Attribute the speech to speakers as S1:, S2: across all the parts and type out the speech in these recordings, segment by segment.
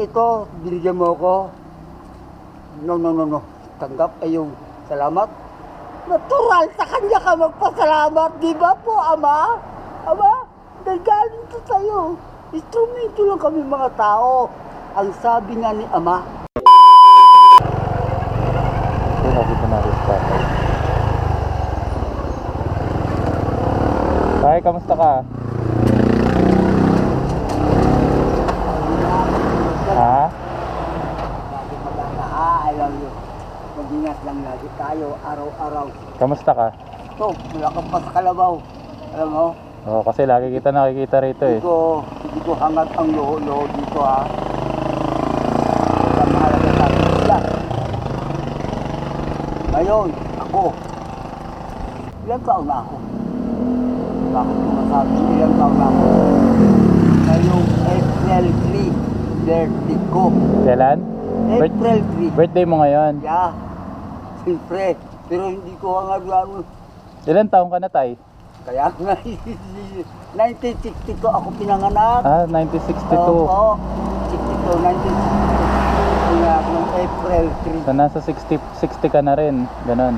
S1: ito, binigyan mo ako. No, no, no, no. Tanggap ay salamat. Natural sa kanya ka magpasalamat, di ba po, Ama? Ama, nagaling to sa'yo. Instrumento lang kami mga tao. Ang sabi nga ni Ama.
S2: Tay, kamusta ka? Ha?
S1: Lagi mag-aa, I love you. Mag-ingat lang lagi tayo, araw-araw.
S2: Kamusta ka?
S1: Ito, wala ka pa sa kalabaw. Alam mo,
S2: Oo, kasi lagi kita nakikita rito eh.
S1: hindi ko, hindi ko hangat ang loo-loo dito ha. Sa mahalaga sa akin sila. Ngayon, ako, ilang taon na ako? Bakit ko masabi ilang taon na ako? Ngayong April 3, birthday ko.
S2: Kailan?
S1: April 3.
S2: birthday mo ngayon.
S1: Yeah, siyempre. Pero hindi ko hangad ano.
S2: Ilan taong ka na, Tay?
S1: Kaya nga, 1962 ako pinanganak.
S2: Ah, 1962.
S1: Oo, 62, 1962. Kaya ng April 3.
S2: So, nasa 60, 60 ka na rin. Ganon.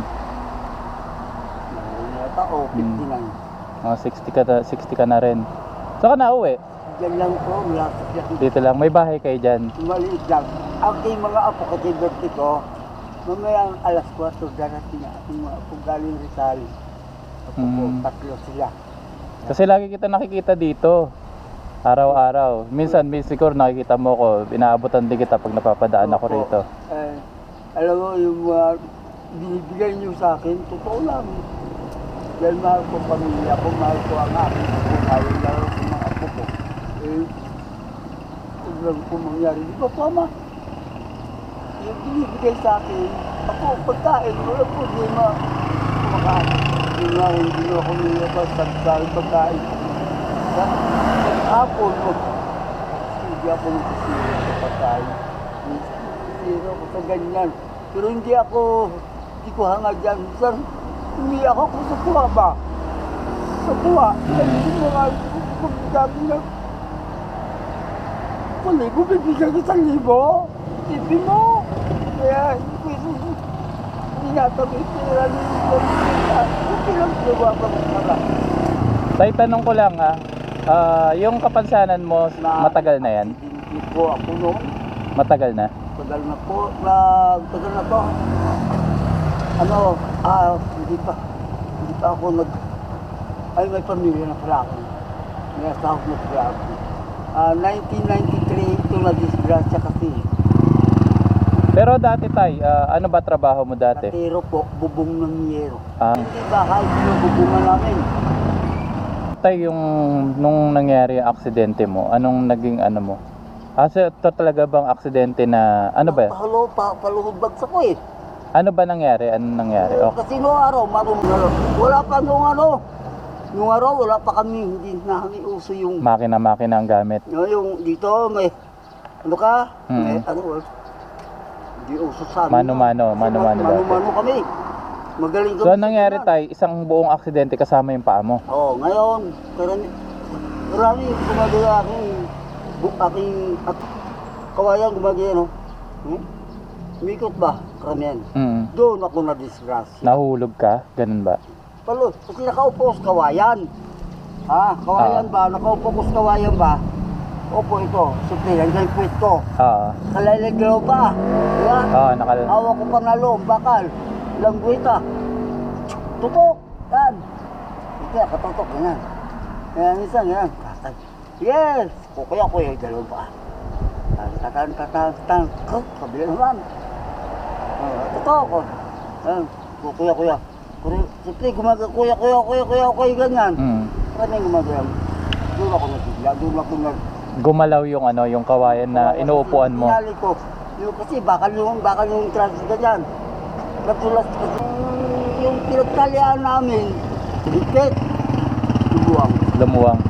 S1: Nata o 59.
S2: Mga 60 ka, na- 60 ka na rin. Saan ka na uwi?
S1: Diyan lang po, malapit yan.
S2: Dito lang. May bahay kayo dyan.
S1: Maliit lang. Ang mga apo kasi birthday ko, mamaya ang alas 4 darating ang aking mga galing Rizal. Apo ko,
S2: Mm.
S1: tatlo sila.
S2: Kasi lagi kita nakikita dito. Araw-araw. Minsan, minsan siguro nakikita mo ko, inaabutan din kita pag napapadaan ako
S1: Opo.
S2: rito.
S1: Eh, alam mo, yung mga binibigay niyo sa akin, totoo lang. Dahil mahal ko ang pamilya ko, mahal ko ang aking apo, mahal lalo sa mga apo ko. Eh, huwag lang po mangyari. Di ba po, ama? Yung binibigay sa akin, ako, pagkain, wala po, di ma, kumakain. Hindi nga, hindi ako nilabas sa sa pagkain. Sa hapon, hindi ako nagsisira sa pagkain. Nagsisira ako sa ganyan. Pero hindi ako, hindi ko hangad yan. Sir, hindi ako kung sa kuha ba? Sa kuha. Hindi mo nga, kung sabi na, kung libo, bibigyan sa libo. Tipi mo. Kaya, hindi hindi natabi pera ni Hindi lang gawa pa pala.
S2: Tay, tanong ko lang ha. Ah, yung kapansanan mo, matagal na yan?
S1: Hindi po ako noon.
S2: Matagal na?
S1: Tagal na po, na, tagal na po. Ano, ah, hindi pa, hindi pa ako nag, ay may pamilya na pala ako. May asawa na pala ako. Ah, 1993, ito na disgrasya kasi.
S2: Pero dati tay, ah, ano ba trabaho mo dati?
S1: Katero po, bubong ng yero.
S2: Ah,
S1: Hindi bahay, binububungan namin.
S2: tay, yung nung nangyari ang aksidente mo, anong naging ano mo? Ah, so, ito talaga bang aksidente na, ano ba?
S1: Pahalo, pa, paluhod bagsak ko eh.
S2: Ano ba nangyari? Ano nangyari?
S1: Eh,
S2: Oh,
S1: Kasi noong araw, marunong Wala pa noong ano. Noong araw, wala pa kami, hindi na kami uso yung
S2: makina-makina ang gamit.
S1: No, yung dito may ano ka?
S2: Mm.
S1: May ano? Hindi uso sa amin.
S2: Mano-mano, mano-mano dati.
S1: Mano-mano kami. Magaling kami.
S2: So, anong nangyari
S1: ganyan.
S2: tay? Isang buong aksidente kasama yung paa mo.
S1: Oo, ngayon, karami, marami gumagawa aking, bu, aking, at, kawayan gumagawa, no? Hmm? Umikot ba? Karamihan.
S2: Mm.
S1: Doon ako na-disgrasya.
S2: Nahulog ka? Ganun ba?
S1: Palo, kasi nakaupo sa kawayan. Ha? Kawayan
S2: Ah.
S1: ba? Nakaupo ko sa kawayan ba? Opo ito. Supli, hanggang pwesto.
S2: Oo.
S1: Kalalaglaw pa. Diba?
S2: Oo, nakal...
S1: Hawak ko pang nalong, bakal. Langguita. Tutok. Yan. Ito, katutok. Yan. Yan, isang yan. Tatay. Yes! Kukuya ko yung dalawa pa. Tan, tatan, tatan, tatan. Kabila naman. Tutok. Oh. Yan. Kukuya, kuya. Siyempre, gumaga, kuya, kuya, kuya, kuya, kuya, ganyan.
S2: Mm.
S1: Ano yung gumagawa? Doon ako nagsigla, doon ako nag...
S2: Gumalaw yung ano, yung kawayan na inuupuan mo.
S1: Sinali ko. Yung kasi bakal yung bakal yung transit ka dyan. Natulas kasi yung, yung pinagtalyaan namin, higpit. Lubuang.
S2: Lumuwang.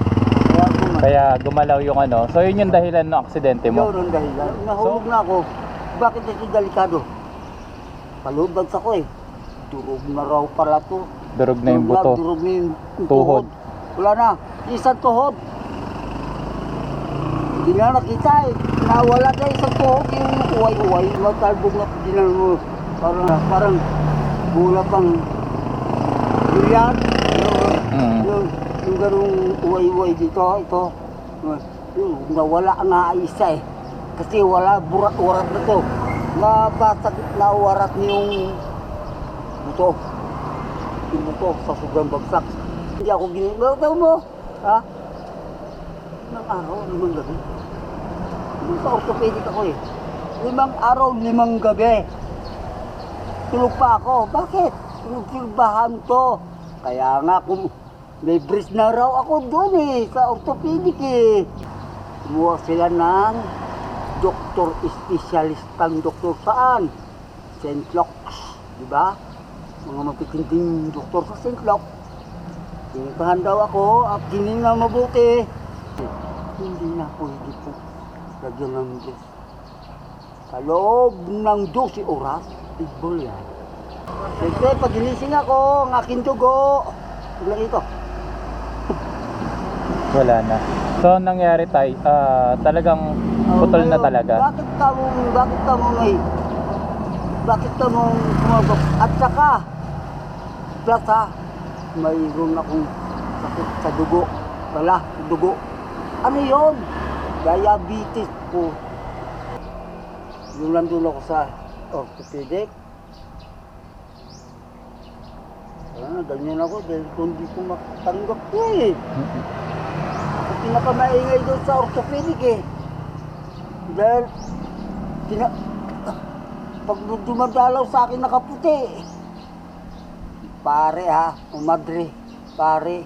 S1: Kaya
S2: gumalaw yung ano. So yun yung dahilan ng aksidente mo.
S1: Yun ang dahilan. Nahulog na ako. Bakit ito delikado? Palubag sa ko eh. Durog na raw pala to.
S2: Durog na yung buto.
S1: Durog na yung
S2: Tuhod.
S1: tuhod. Wala na. Isang tuhod. Hindi nga nakita eh. Nawala na isang tuhok yung uway-uway. Matalbog na dinan mo. Parang, parang bula pang bilyan. Yung,
S2: Mm.
S1: yung, yung ganung uway-uway dito, ito. Yung nawala nga isa eh. Kasi wala, burat, warat na to. Nabasag, nawarat yung buto. Yung buto sa sobrang bagsak. Hindi ako ginagawa. Tahu mo? Ha? Limang araw, limang gabi. Sa orthopedic ako eh. Limang araw, limang gabi. Tulog pa ako. Bakit? Tulog-tulbahan to. Kaya nga kung may bris na raw ako doon eh, sa orthopedic eh. Kumuha sila ng doktor espesyalistang doktor saan? St. Luke's, di ba? Mga matitinding doktor sa St. Luke. Pinuntahan daw ako at tinignan mabuti. Hindi na pwede po lagyan ng Diyos. Sa loob ng 12 oras, igbol yan. Siyempre, pag ginising ako, ang aking dugo, wala ito.
S2: Wala na. So, ang nangyari tay, ah, talagang putol na talaga.
S1: Bakit ka mo, bakit ka mo may, bakit ka mo kumabak? At saka, plus ha, mayroon akong sakit sa dugo. Wala, dugo. Ano yon? Diabetes po. Yung nandun ako sa orthopedic. Ah, ganyan ako dahil hindi ko makatanggap ko eh. Ako pinakamaingay doon sa orthopedic eh. Dahil, tina, pag dumadalaw sa akin nakaputi, pare ha, o madre, pare,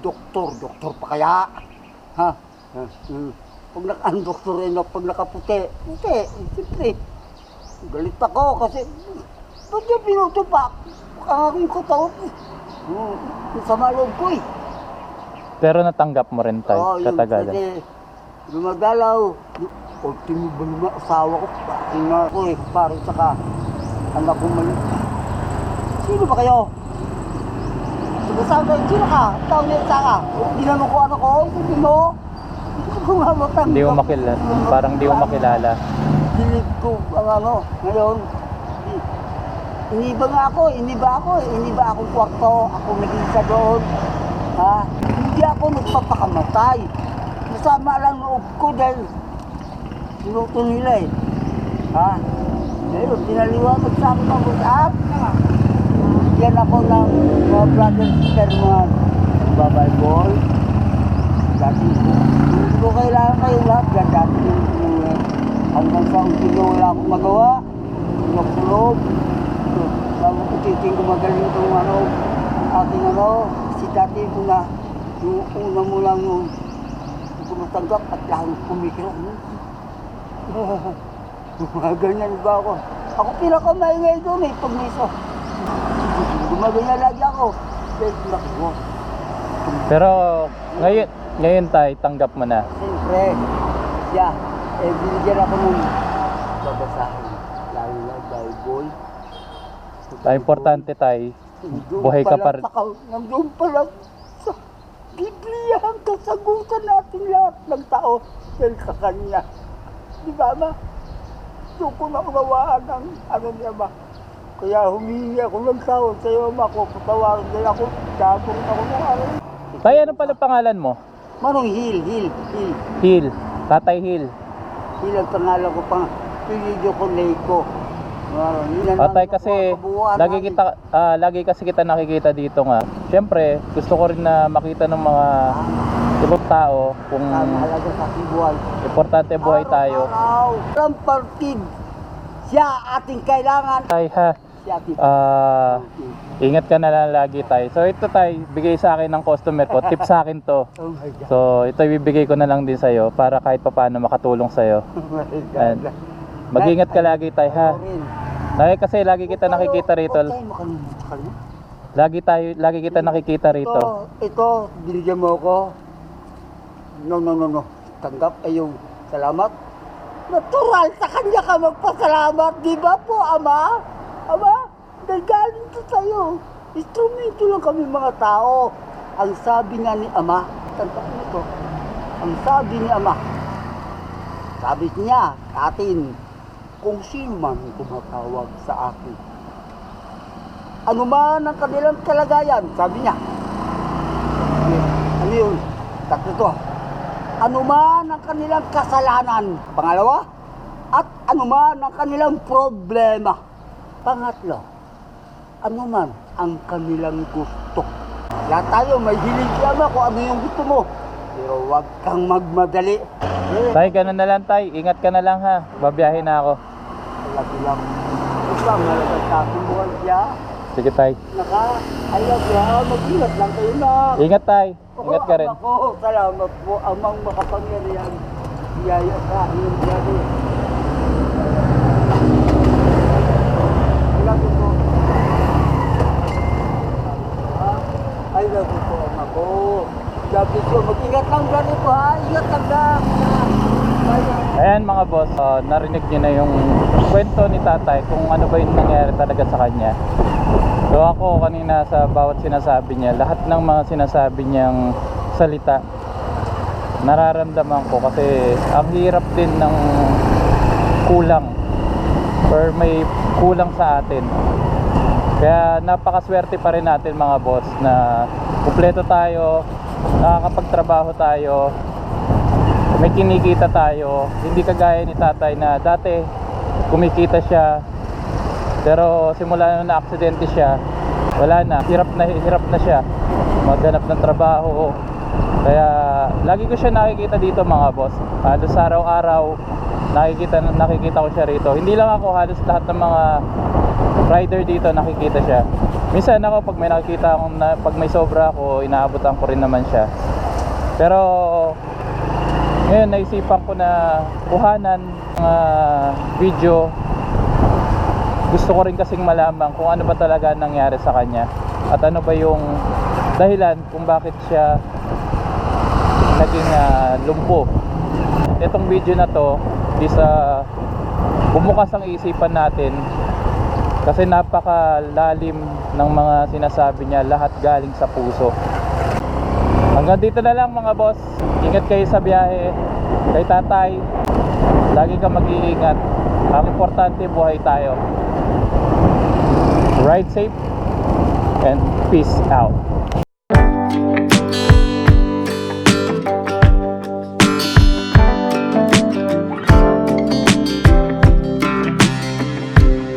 S1: doktor, doktor pa kaya? Ha? Ha? Hmm. Pag naka, ang doktor rin, pag nakaputi, puti, siyempre, galit ako kasi, ba't niya pinutupak? Ang aking katawan, hmm, sama loob ko eh.
S2: Pero natanggap mo rin tay,
S1: Oo, yung
S2: katagalan.
S1: pwede Lumagalaw. Ultimo ba naman asawa ko? Paking nga ako eh. Parang saka anak ko mali. Sino ba kayo? Sumasama kayo. Sino ka? Tawag niya sa ka. Ginanong ko ano ko. Sabi mo. Hindi ko.
S2: Hindi mo makilala, parang di mo makilala.
S1: Dilig ko ang ano. Ngayon. Iniba nga ako. Iniba ako. Iniba akong kwarto. Ako naging sa doon. Ha? Hindi ako nagpapakamatay. Masama lang loob ko dahil sinuto nila eh. Ha? Ngayon, pinaliwanag sa akin ang at yan ako ng mga brother sister mga babay boy. Dati, hindi ko kailangan kayo lahat. Yan dati yung hanggang sa umpilo wala akong magawa. Nakulog. Sabi ko, titing gumagaling itong ano, aking ano, si dati muna, yung una mo lang yung hindi ko matanggap at lang kumikiro. Mga ganyan ba ako? Ako pinakamaingay doon eh, pag may so. Gumaganyan lagi ako.
S2: Pero ngayon, ngayon tay, tanggap mo na.
S1: Siyempre, siya, eh, binigyan ako ng babasahin. Lalo na Bible.
S2: Ang importante tay,
S1: Nandun
S2: buhay ka pa rin.
S1: sa Nandun pa lang sa Biblia ang kasagutan natin lahat ng tao dahil sa Kanya. Di ba, Ma? Doon ko na unawaan ang ano niya, Ma. Kaya humingi ako ng tawad sa iyo, Ma. Kung patawarin din ako, gagawin ako ng ano.
S2: Tay, ano pala pangalan mo?
S1: Manong Hil, Hil, Hil.
S2: Hill. Tatay Hill.
S1: Hil ang pangalan ko pang Pilidyo. Ah, ang
S2: Tatay kasi lagi kita ah, lagi kasi kita nakikita dito nga. Siyempre, gusto ko rin na makita ng mga ibang tao kung
S1: Ah, mahalaga sa aking buhay.
S2: importante buhay tayo.
S1: Araw-araw, walang partid. Siya ating kailangan.
S2: Tay ha, ah, ingat ka na lang lagi tay. So ito tay, bigay sa akin ng customer ko, tip sa akin to.
S1: Oh.
S2: So ito ibibigay ko na lang din sa'yo para kahit papaano makatulong sa'yo.
S1: Oh.
S2: And mag-ingat ka lagi tay ha. Lagi kasi lagi kita nakikita rito. Lagi tayo, lagi kita nakikita rito.
S1: Ito, ito, binigyan mo ako. No, no, no, no. Tanggap ay yung salamat. Natural sa kanya ka magpasalamat, di ba po, Ama? Ama, dahil galing to sa'yo. Instrumento lang kami mga tao. Ang sabi nga ni Ama, tandaan nito, ang sabi ni Ama, sabi niya atin, kung sino man tumatawag sa akin. Ano man ang kanilang kalagayan, sabi niya. Ano yun? Tatlo to. Ano man ang kanilang kasalanan. Pangalawa, at ano man ang kanilang problema. Pangatlo, ano man ang kanilang gusto. Lahat tayo may hilig lamang kung ano yung gusto mo. Pero huwag kang magmadali.
S2: Tay, ganun na lang tay. Ingat ka na lang ha. Babiyahe na ako.
S1: lagi lang. Ito ang halaga sa ating buhay siya.
S2: Sige tay.
S1: Naka, ayaw siya, mag-ingat lang kayo na.
S2: Ingat tay. Ingat ka rin.
S1: Ako, salamat po, amang makapangyarihan. Biyaya sa akin, Daddy. Salamat po. Ah, I love you po, ama ko. Sabi ko, mag-ingat lang Daddy po ha. Ingat lang na. Bye.
S2: Ayan mga boss, ah, narinig niyo na yung kwento ni tatay kung ano ba yung nangyari talaga sa kanya. So ako kanina sa bawat sinasabi niya, lahat ng mga sinasabi niyang salita, nararamdaman ko kasi ang hirap din ng kulang or may kulang sa atin. Kaya napakaswerte pa rin natin mga boss na kumpleto tayo, nakakapagtrabaho tayo, may kinikita tayo. Hindi kagaya ni tatay na dati kumikita siya. Pero simula nung na-aksidente siya wala na, hirap na hirap na siya. Maghanap ng trabaho. Kaya lagi ko siya nakikita dito mga boss. Halos araw-araw nakikita, nakikita ko siya rito. Hindi lang ako halos lahat ng mga rider dito nakikita siya. Minsan ako pag may nakikita akong na, pag may sobra ako inaabotan ko rin naman siya. Pero ngayon naisipan ko na kuhanan mga video. Gusto ko rin kasing malaman kung ano ba talaga ang nangyari sa kanya. At ano ba yung dahilan kung bakit siya naging ah, lumpo. Itong video na to is ah, bumukas ang isipan natin kasi napakalalim ng mga sinasabi niya lahat galing sa puso Hanggang dito na lang mga boss. Ingat kayo sa biyahe. Kay tatay, lagi ka mag-iingat. Ang importante, buhay tayo. Ride safe and peace out.